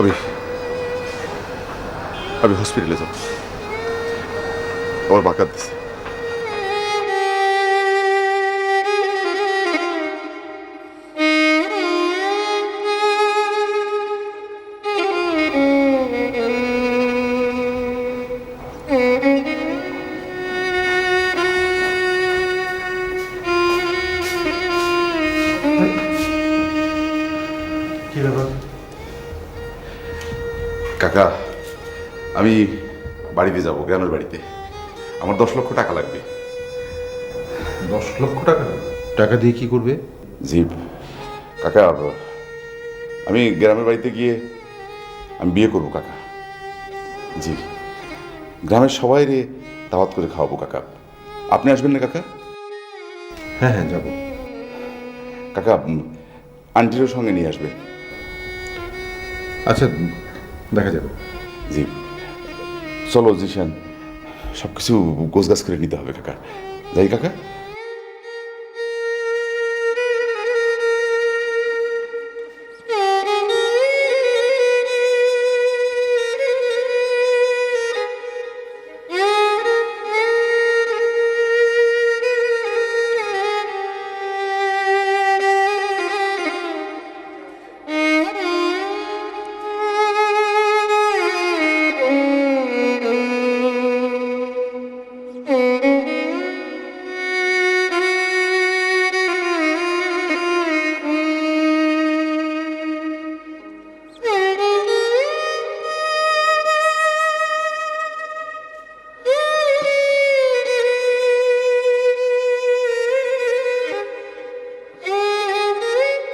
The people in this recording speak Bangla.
আমি আমি হসপিটালে যাব আমার বাকাত দিছে কি ব্যাপার কাকা আমি বাড়িতে যাব গ্রামের বাড়িতে। আমার দশ লক্ষ টাকা লাগবে। দশ লক্ষ টাকা? টাকা দিয়ে কি করবে? জি কাকা আমি গ্রামের বাড়িতে গিয়ে আমি বিয়ে করব কাকা। জি গ্রামের সবাই রে দাওয়াত করে খাওয়াবো কাকা। আপনি আসবেন না কাকা? হ্যাঁ হ্যাঁ যাব। কাকা আন্টিরও সঙ্গে নিয়ে আসবেন আচ্ছা দেখা যাবে। জি। চলো জিশান সব কিছু গোছগাছ করে নিতে হবে কাকা। যাই কাকা।